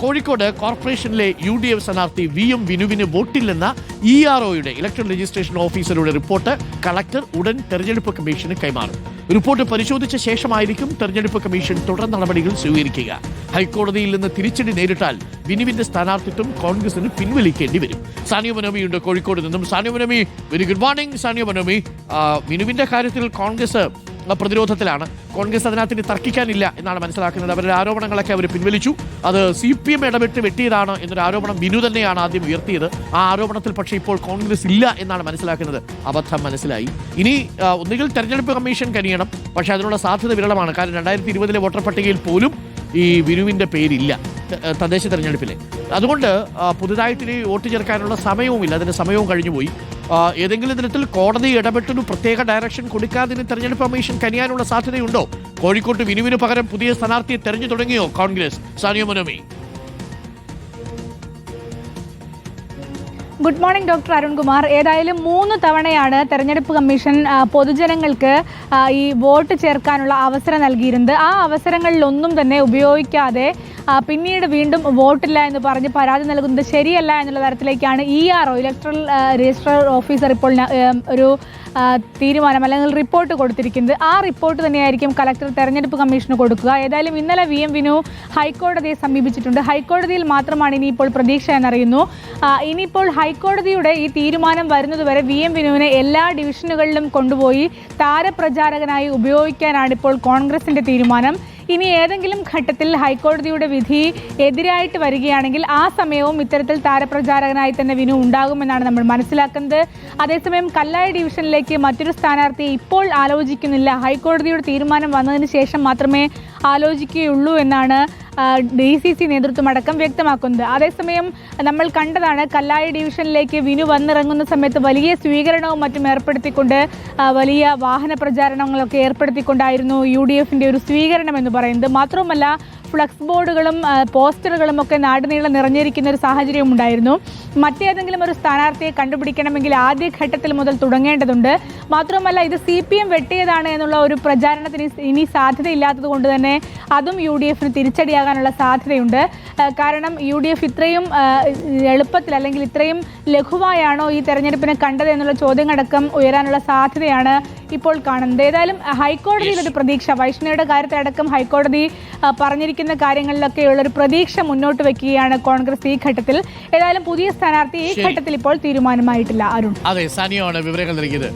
കോഴിക്കോട് കോർപ്പറേഷനിലെ U D F സ്ഥാനാർത്ഥി V M വിനുവിന് വോട്ടില്ലെന്ന ഇ ആർ ഒയുടെ ഇലക്ഷൻ രജിസ്ട്രേഷൻ ഓഫീസറുടെ റിപ്പോർട്ട് കളക്ടർ ഉടൻ തെരഞ്ഞെടുപ്പ് കമ്മീഷന് കൈമാറും. റിപ്പോർട്ട് പരിശോധിച്ച ശേഷമായിരിക്കും തെരഞ്ഞെടുപ്പ് കമ്മീഷൻ തുടർ നടപടികൾ സ്വീകരിക്കുക. ഹൈക്കോടതിയിൽ നിന്ന് തിരിച്ചടി നേരിട്ടാൽ വിനുവിന്റെ സ്ഥാനാർത്ഥിത്വം കോൺഗ്രസിന് പിൻവലിക്കേണ്ടി വരും. സാനിയ മനോമിയുണ്ട് കോഴിക്കോട് നിന്നും. Saniya Manomi very good morning Saniya Manomi വിനുവിന്റെ കാര്യത്തിൽ കോൺഗ്രസ് പ്രതിരോധത്തിലാണ്. കോൺഗ്രസ് അതിനകത്ത് ഇനി തർക്കിക്കാനില്ല എന്നാണ് മനസ്സിലാക്കുന്നത്. അവരുടെ ആരോപണങ്ങളൊക്കെ അവർ പിൻവലിച്ചു. അത് സി പി എം ഇടപെട്ട് വെട്ടിയതാണ് എന്നൊരു ആരോപണം ബിനു തന്നെയാണ് ആദ്യം ഉയർത്തിയത്. ആ ആരോപണത്തിൽ പക്ഷേ ഇപ്പോൾ കോൺഗ്രസ് ഇല്ല എന്നാണ് മനസ്സിലാക്കുന്നത്. അബദ്ധം മനസ്സിലായി. ഇനി ഒന്നുകിൽ തെരഞ്ഞെടുപ്പ് കമ്മീഷൻ കനിയണം. പക്ഷേ അതിനുള്ള സാധ്യത വിരളമാണ്. കാരണം രണ്ടായിരത്തി ഇരുപതിലെ വോട്ടർ പട്ടികയിൽ പോലും ഈ ബിനുവിന്റെ പേരില്ല. തദ്ദേശ തെരഞ്ഞെടുപ്പിലെ. അതുകൊണ്ട് പുതുതായിട്ട് ഇനി വോട്ട് ചേർക്കാനുള്ള സമയവുമില്ല. അതിന്റെ സമയവും കഴിഞ്ഞുപോയി. ഏതെങ്കിലും തരത്തിൽ കോടതി ഇടപെട്ടൊരു പ്രത്യേക ഡയറക്ഷൻ കൊടുക്കാതിന് തെരഞ്ഞെടുപ്പ് കമ്മീഷൻ കനിയാനുള്ള സാധ്യതയുണ്ടോ? കോഴിക്കോട്ട് വിനുവിന് പകരം പുതിയ സ്ഥാനാർത്ഥിയെ തെരഞ്ഞു തുടങ്ങിയോ? Congress. Saniya Manomi. Good morning doctor Arunkumar ഏതായാലും മൂന്ന് തവണയാണ് തെരഞ്ഞെടുപ്പ് കമ്മീഷൻ പൊതുജനങ്ങൾക്ക് ഈ വോട്ട് ചേർക്കാനുള്ള അവസരം നൽകിയിരുന്നത്. ആ അവസരങ്ങളിലൊന്നും തന്നെ ഉപയോഗിക്കാതെ പിന്നീട് വീണ്ടും വോട്ടില്ല എന്ന് പറഞ്ഞ് പരാതി നൽകുന്നത് ശരിയല്ല എന്നുള്ള തരത്തിലേക്കാണ് E R O electoral registrar officer ഇപ്പോൾ ഒരു തീരുമാനം അല്ലെങ്കിൽ റിപ്പോർട്ട് കൊടുത്തിരിക്കുന്നത്. ആ റിപ്പോർട്ട് തന്നെയായിരിക്കും കലക്ടർ തെരഞ്ഞെടുപ്പ് കമ്മീഷന് കൊടുക്കുക. ഏതായാലും ഇന്നലെ വി എം വിനു ഹൈക്കോടതിയെ സമീപിച്ചിട്ടുണ്ട്. ഹൈക്കോടതിയിൽ മാത്രമാണ് ഇനിയിപ്പോൾ പ്രതീക്ഷ എന്നറിയുന്നു. ഇനിയിപ്പോൾ ഇനിയിപ്പോൾ ഹൈക്കോടതിയുടെ ഈ തീരുമാനം വരുന്നതുവരെ വി എം വിനുവിനെ എല്ലാ ഡിവിഷനുകളിലും കൊണ്ടുപോയി താരപ്രചാരകനായി ഉപയോഗിക്കാനാണ് ഇപ്പോൾ കോൺഗ്രസിന്റെ തീരുമാനം. ഇനി ഏതെങ്കിലും ഘട്ടത്തിൽ ഹൈക്കോടതിയുടെ വിധി എതിരായിട്ട് വരികയാണെങ്കിൽ ആ സമയവും ഇത്തരത്തിൽ താരപ്രചാരകനായി തന്നെ വിനു ഉണ്ടാകുമെന്നാണ് നമ്മൾ മനസ്സിലാക്കുന്നത്. അതേസമയം കല്ലായ ഡിവിഷനിലേക്ക് മറ്റൊരു സ്ഥാനാർത്ഥിയെ ഇപ്പോൾ ആലോചിക്കുന്നില്ല. ഹൈക്കോടതിയുടെ തീരുമാനം വന്നതിന് ശേഷം മാത്രമേ ആലോചിക്കുകയുള്ളൂ എന്നാണ് ഡി സി സി നേതൃത്വം അടക്കം വ്യക്തമാക്കുന്നത് അതേസമയം നമ്മൾ കണ്ടതാണ് കല്ലായി ഡിവിഷനിലേക്ക് വിനു വന്നിറങ്ങുന്ന സമയത്ത് വലിയ സ്വീകരണവും മറ്റും ഏർപ്പെടുത്തിക്കൊണ്ട് വലിയ വാഹന പ്രചാരണങ്ങളൊക്കെ ഏർപ്പെടുത്തിക്കൊണ്ടായിരുന്നു യു ഡി എഫിന്റെ ഒരു സ്വീകരണം എന്ന് പറയുന്നത്. മാത്രവുമല്ല ഫ്ലക്സ് ബോർഡുകളും പോസ്റ്ററുകളും ഒക്കെ നാടിനീളം നിറഞ്ഞിരിക്കുന്ന ഒരു സാഹചര്യം ഉണ്ടായിരുന്നു. മറ്റേതെങ്കിലും ഒരു സ്ഥാനാർത്ഥിയെ കണ്ടുപിടിക്കണമെങ്കിൽ ആദ്യഘട്ടത്തിൽ മുതൽ തുടങ്ങേണ്ടതുണ്ട്. മാത്രമല്ല ഇത് സി പി എം വെട്ടിയതാണ് എന്നുള്ള ഒരു പ്രചാരണത്തിന് ഇനി സാധ്യതയില്ലാത്തത് കൊണ്ട് തന്നെ അതും യു ഡി എഫിന് തിരിച്ചടിയാകാനുള്ള സാധ്യതയുണ്ട്. കാരണം യു ഡി എഫ് ഇത്രയും എളുപ്പത്തിൽ അല്ലെങ്കിൽ ഇത്രയും ലഘുവായാണോ ഈ തെരഞ്ഞെടുപ്പിനെ കണ്ടത് എന്നുള്ള ചോദ്യങ്ങളടക്കം ഉയരാനുള്ള സാധ്യതയാണ് ഇപ്പോൾ കാണുന്നത്. ഏതായാലും ഹൈക്കോടതിയിൽ ഒരു പ്രതീക്ഷ. വൈഷ്ണവയുടെ കാര്യത്തിലടക്കം ഹൈക്കോടതി ആ, പറഞ്ഞിരിക്കുന്ന കാര്യങ്ങളിലൊക്കെയുള്ള ഒരു പ്രതീക്ഷ മുന്നോട്ട് വെക്കുകയാണ് കോൺഗ്രസ് ഈ ഘട്ടത്തിൽ. ഏതായാലും പുതിയ സ്ഥാനാർത്ഥി ഈ ഘട്ടത്തിൽ ഇപ്പോൾ തീരുമാനമായിട്ടില്ല. അരുൺ. അതെ സാനിയാണ് വിവരങ്ങൾ നൽകിയത്.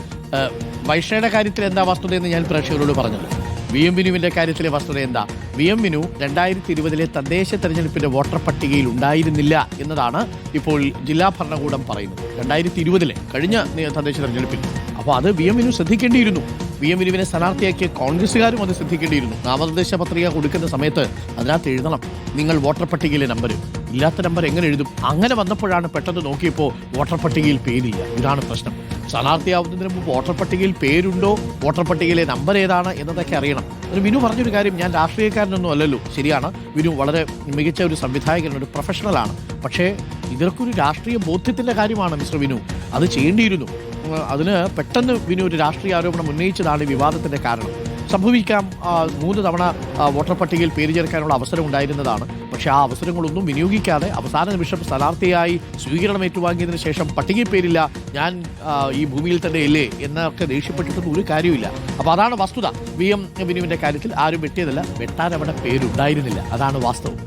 വൈഷ്ണയുടെ കാര്യത്തിൽ എന്താ വസ്തുതയെന്ന് ഞാൻ പ്രേക്ഷകരോട് പറഞ്ഞത്. വി എം വിനുവിന്റെ കാര്യത്തിലെ വസ്തുത എന്താ? വി എം വിനു രണ്ടായിരത്തി ഇരുപതിലെ തദ്ദേശ തെരഞ്ഞെടുപ്പിന്റെ വോട്ടർ പട്ടികയിൽ ഉണ്ടായിരുന്നില്ല എന്നതാണ് ഇപ്പോൾ ജില്ലാ ഭരണകൂടം പറയുന്നത്. രണ്ടായിരത്തി ഇരുപതിലെ കഴിഞ്ഞ തദ്ദേശ തെരഞ്ഞെടുപ്പിൽ. അപ്പോൾ അത് വി എം വിനു ശ്രദ്ധിക്കേണ്ടിയിരുന്നു. വി എം വിനുവിനെ സ്ഥാനാർത്ഥിയാക്കിയ കോൺഗ്രസ്സുകാരും അത് ശ്രദ്ധിക്കേണ്ടിയിരുന്നു. നാമനിർദ്ദേശ പത്രിക കൊടുക്കുന്ന സമയത്ത് അതിനകത്ത് എഴുതണം. നിങ്ങൾ വോട്ടർ പട്ടികയിലെ നമ്പർ ഇല്ലാത്ത നമ്പർ എങ്ങനെ എഴുതും? അങ്ങനെ വന്നപ്പോഴാണ് പെട്ടെന്ന് നോക്കിയപ്പോൾ വോട്ടർ പട്ടികയിൽ പേരില്ല. ഇതാണ് പ്രശ്നം. സ്ഥാനാർത്ഥിയാവുന്നതിന് മുമ്പ് വോട്ടർ പട്ടികയിൽ പേരുണ്ടോ? വോട്ടർ പട്ടികയിലെ നമ്പർ ഏതാണ് എന്നതൊക്കെ അറിയണം. ഒരു വിനു പറഞ്ഞൊരു കാര്യം ഞാൻ രാഷ്ട്രീയക്കാരനൊന്നും അല്ലല്ലോ. ശരിയാണ്. വിനു വളരെ മികച്ച ഒരു സംവിധായകൻ ഒരു പ്രൊഫഷണലാണ് പക്ഷേ ഇതൊക്കെ ഒരു രാഷ്ട്രീയ ബോധ്യത്തിന്റെ കാര്യമാണ് മിസ്റ്റർ വിനു. അത് ചെയ്യേണ്ടിയിരുന്നു. അതിന് പെട്ടെന്ന് വിനു ഒരു രാഷ്ട്രീയ ആരോപണം ഉന്നയിച്ചതാണ് ഈ വിവാദത്തിന്റെ കാരണം. സംഭവിക്കാം മൂന്ന് തവണ വോട്ടർ പട്ടികയിൽ പേര് ചേർക്കാനുള്ള അവസരം ഉണ്ടായിരുന്നതാണ്. പക്ഷേ ആ അവസരങ്ങളൊന്നും വിനിയോഗിക്കാതെ അവസാന നിമിഷം സ്ഥാനാർത്ഥിയായി സ്വീകരണം ഏറ്റുവാങ്ങിയതിനു ശേഷം പട്ടികയിൽ പേരില്ല ഞാൻ ഈ ഭൂമിയിൽ തന്നെ ഇല്ലേ എന്നൊക്കെ ദേഷ്യപ്പെട്ടിട്ടൊന്നും ഒരു കാര്യമില്ല അപ്പോൾ അതാണ് വസ്തുത. വി എം വിനുവിന്റെ കാര്യത്തിൽ ആരും വെട്ടിയതല്ല വെട്ടാൻ അവിടെ പേരുണ്ടായിരുന്നില്ല. അതാണ് വാസ്തവം.